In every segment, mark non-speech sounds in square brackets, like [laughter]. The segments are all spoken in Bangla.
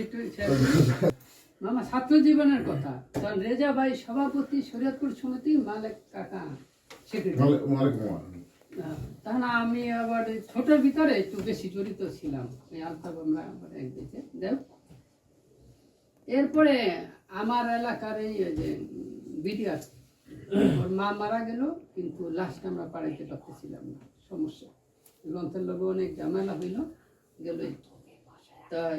[laughs] মামা ছাত্র জীবনের কথা। তখন রেজা ভাই সভাপতি শরীয়তপুর সমিতি মালিক কাকা। তখন আমি আবার ছোটোর ভিতরে একটু বেশি জড়িত ছিলাম। আমরা আবার দেখ। এরপরে আমার এলাকার এই যে বিডিআর ওর মা মারা গেল কিন্তু লাস্ট আমরা পাড়াইতে পারতেছিলাম না। সমস্যা। লঞ্চের লোক অনেক ঝামেলা হইল। গেল তাই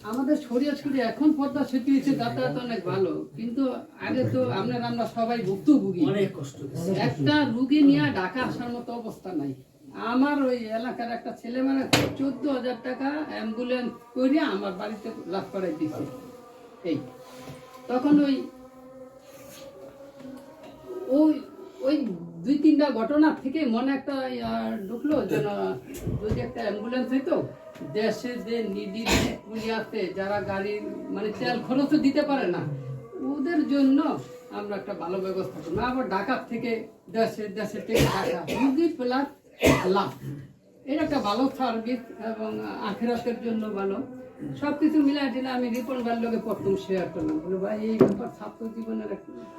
আমাদের শরীয়তপুরে এখন পদ্মা সেতু হয়েছে যাতায়াত অনেক ভালো। কিন্তু আগে তো আপনার আমরা সবাই ভুক্তভোগী। অনেক কষ্ট একটা রুগী নিয়ে ঢাকা আসার মতো অবস্থা নাই। আমার ওই এলাকার একটা ছেলে মানে চোদ্দ হাজার টাকা অ্যাম্বুলেন্স করে আমার বাড়িতে লাভ করাই দিছে। এই তখন ওই ওই ওই দুই তিনটা ঘটনা থেকে মনে একটা ঢুকলো যেন যদি একটা অ্যাম্বুলেন্স হইতো, দেশে যে নিডি পুলি আছে যারা গাড়ি মানে তেল খরচও দিতে পারে না, ওদের জন্য আমরা একটা ভালো ব্যবস্থা করব। আবার ঢাকার থেকে দেশে দেশে থেকে ঢাকা প্লাস লাভ এটা একটা ভালো সার্ভিস এবং আখেরাতের জন্য ভালো। সব কিছু মিলাই দিলে আমি রিপন ভাইয়ের লোকে প্রথম শেয়ার করলাম। বলে, ভাই, এই ব্যাপার ছাত্র জীবনের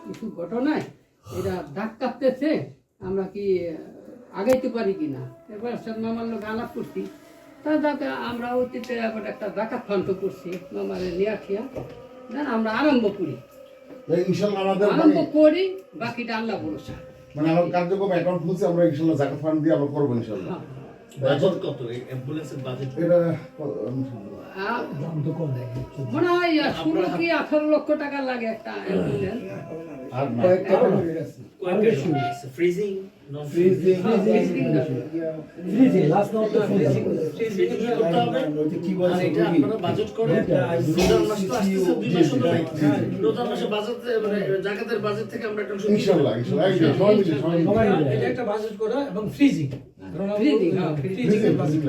কিছু ঘটনায় এটা দাগ কাটতেছে আমরা কি আগাইতে পারি কি না এবার সব মামার লোক আলাপ করছি। তা দাদা আমরা অতীতে আবার একটা ডাকাত ফান্ত করছি মামারে নিয়ে আসিয়া। দেন আমরা আরম্ভ করি। আরম্ভ করি বাকিটা আল্লাহ ভরসা। মানে আমার কার্যক্রম অ্যাকাউন্ট খুলছে আমরা ইনশাল্লাহ জাকাত ফান্ড দিয়ে আমরা করব ইনশাল্লাহ বাজেট কত? অ্যাম্বুলেন্সের বাজেট এটা আহ, মনে হয় ষোলো কি আঠারো লক্ষ টাকা লাগে একটা অ্যাম্বুলেন্স। আর না ফ্রিজিং নন Freezing. ফ্রিজিং না। Freezing, last not the freezing. Freezing করতে হবে কি বলছে এটা আপনারা বাজেট করে রোজার মাস তো আসতেছে দুই মাস হলো নাই রোজার মাসে বাজেট মানে জাকাতের বাজেট থেকে আমরা একটা ইনশাল্লাহ ইনশাল্লাহ সবাই মিলে সবাই মিলে। এটা একটা বাজেট করা এবং ফ্রিজিং হ্যাঁ, ফ্রিজিং এর বাজেট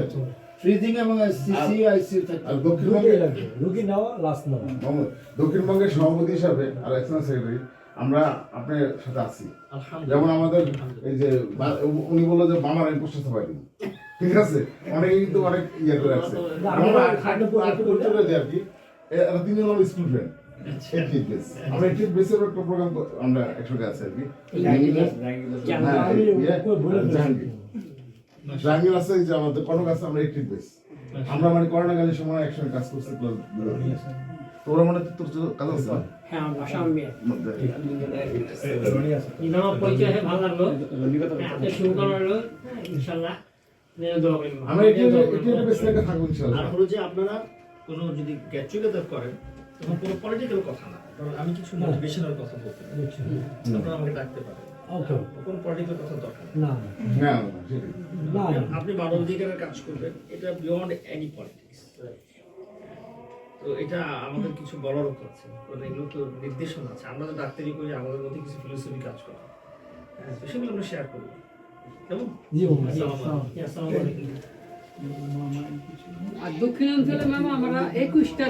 ফ্রিজিং এবং সিসি আইসি আর দক্ষিণবঙ্গে রুগী নেওয়া লাস্ট নেওয়া দক্ষিণবঙ্গের সভাপতি হিসাবে আর এক্সটার্নাল সেক্রেটারি আমরা আপনার সাথে আছি। যেমন আমাদের এই যে উনি বলল যে মামার আমি ছাপাই দিন ঠিক আছে? অনেকে কিন্তু অনেক ইয়ে করে আছে আর কি। এরা তিনজন আমরা বেসের একটা প্রোগ্রাম আমরা আছি আর কি। হ্যাঁ, ইয়ে, বলে দিচ্ছি। জাহাঙ্গীর। জাহাঙ্গীর আছে যে আমাদের কনক আছে আমরা এইটিভ বেস আমরা মানে করোনাকালীন সময় একসঙ্গে কাজ করছি প্লাস তো ওরা মানে তোর তোর কাজ আছে হ্যাঁ আমি আছে। পরিচয় ভালো লাগল। হাতে শুরু করা হলো আমরা থেকে থাকব ইনশাআল্লাহ। আর হলো যে আপনারা কোনো যদি গেট টুগেদার করেন তখন কোনো পলিটিক্যাল কথা না। কারণ আমি কিছু মোটিভেশনাল কথা বলতে পারি আপনারা আমাকে ডাকতে পারেন। Okay. কোনো পলিটিক্যাল কথা দরকার না। না। আপনি মানবাধিকারের কাজ করবেন এটা বিয়ন্ড এনি পলিটিক্স তো এটা আমাদের কিছু বলার উপর আছে। মানে এগুলো তো নির্দেশনা আছে। আমরা তো ডাক্তারি করি আমাদের মধ্যে কিছু ফিলোসফি কাজ করে। হ্যাঁ তো সেগুলো আমরা শেয়ার করব। কেমন? জি বাবা। আসসালামু আলাইকুম। আসসালামু আলাইকুম। আর দক্ষিণাঞ্চলে ম্যাম আমরা একুশটা